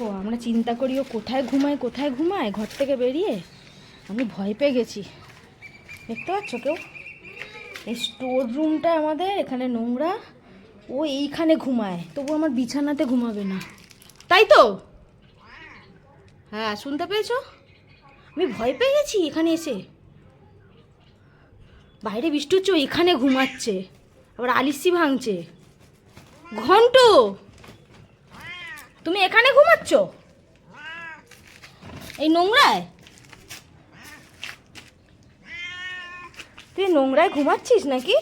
ও আমরা চিন্তা করি ও কোথায় ঘুমায় কোথায় ঘুমায়? ঘর থেকে বেরিয়ে আমি ভয় পেয়ে গেছি। দেখতে পাচ্ছ কেউ? এই স্টোর রুমটা আমাদের, এখানে নোংরা, ও এইখানে ঘুমায়। তবু আমার বিছানাতে ঘুমাবে না। তাই তো? হ্যাঁ শুনতে পেয়েছ? আমি ভয় পেয়ে গেছি এখানে এসে। বাইরে বৃষ্টি হচ্ছে এখানে ঘুমাচ্ছে। আবার আলিসি ভাঙছে। ঘন্টু! তুমি এখানে ঘুমাচ্ছ? এই নোংরায়? তুই নোংরায় ঘুমাচ্ছিস নাকি?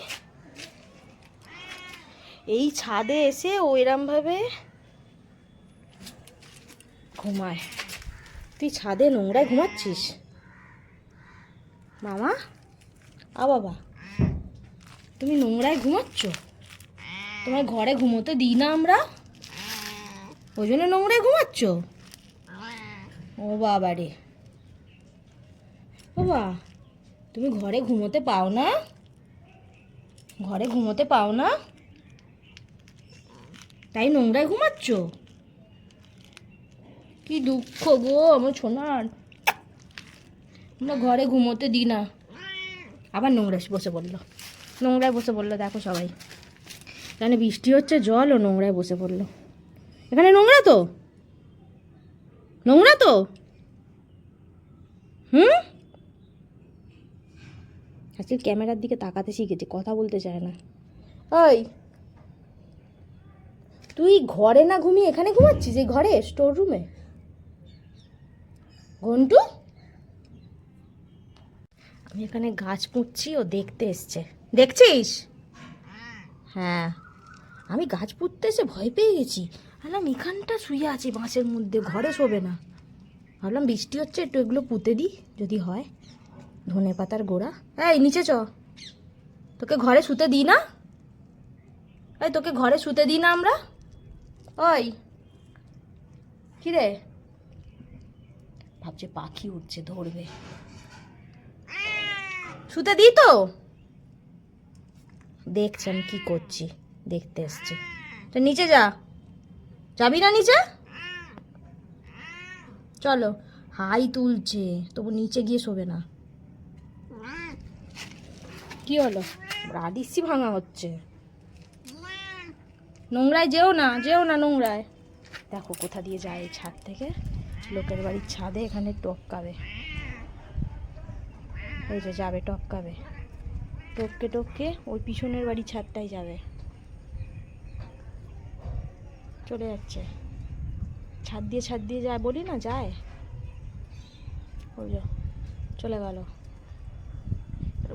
এই ছাদে এসে ও এরমভাবে ঘুমায়। তুই ছাদে নোংরায় ঘুমাচ্ছিস? মামা? আ বাবা। তুমি নোংরায় ঘুমাচ্ছ? তোমার ঘরে ঘুমোতে দিই না আমরা? ওই জন্য নোংরায় ঘুমাচ্ছ? ও বাবা রে বাবা তুমি ঘরে ঘুমোতে পাও না? ঘরে ঘুমোতে পাও না? তাই নোংরায় ঘুমাচ্ছ? কি দুঃখ গো আমার সোনার। আমরা ঘরে ঘুমোতে দিই না। আবার নোংরা বসে পড়ল। নোংরায় বসে পড়ল, দেখো সবাই। এখানে বৃষ্টি হচ্ছে, জল ও নোংরায় বসে পড়ল। এখানে নোংরা তো? নোংরা তো? হুম? আজকে ক্যামেরার দিকে তাকাতে শিখেছে, কথা বলতে চায় না। ওই তুই ঘরে না ঘুমিয়ে এখানে ঘুমাচ্ছিস? এই ঘরে স্টোর রুমে ঘন্টু? আমি এখানে গাছ পুঁতছি, ও দেখতে এসছে। দেখছিস? হ্যাঁ। আমি গাছ পুঁততে এসে ভয় পেয়ে গেছি। ভাবলাম, এখানটা শুয়ে আছি বাঁশের মধ্যে, ঘরে শোবে না। ভাবলাম, বৃষ্টি হচ্ছে, একটু এগুলো পুঁতে দিই, যদি হয়। ধনে পাতার গোড়া। এই, নিচে চ। তোকে ঘরে শুতে দিই না? এই, তোকে ঘরে শুতে দিই না আমরা? ওই। কি রে ভাবছে, পাখি উঠছে, ধরবে। শুতে দিই তো? দেখছে আমি কি করছি। দেখতে এসছে। তো নিচে যা। যাবি না নিচে? চলো। হাই তুলছে, তবু নিচে গিয়ে শোবে না। কি হলো? রাডিসি ভাঙা হচ্ছে। নোংরায় যেও না যেও না নোংরায়। দেখো কোথা দিয়ে যায় এই ছাদ থেকে। লোকের বাড়ির ছাদে এখানে টপকাবে এই যে যাবে টপকাবে টপকে টপকে ওই পিছনের বাড়ির ছাদটাই যাবে। চলে যাচ্ছে। ছাদ দিয়ে ছাদ দিয়ে যায়, বলি না, যায়? ওই চলে গেল।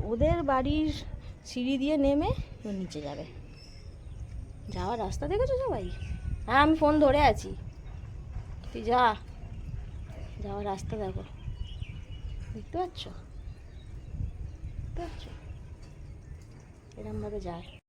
ওদের বাড়ির সিঁড়ি দিয়ে নেমে নিচে যাবে। যাওয়ার রাস্তা দেখেছ সবাই? হ্যাঁ আমি ফোন ধরে আছি। তুই যা। যাওয়ার রাস্তা দেখো। দেখতে পাচ্ছ? দেখতে পাচ্ছ? এরমভাবে যায়।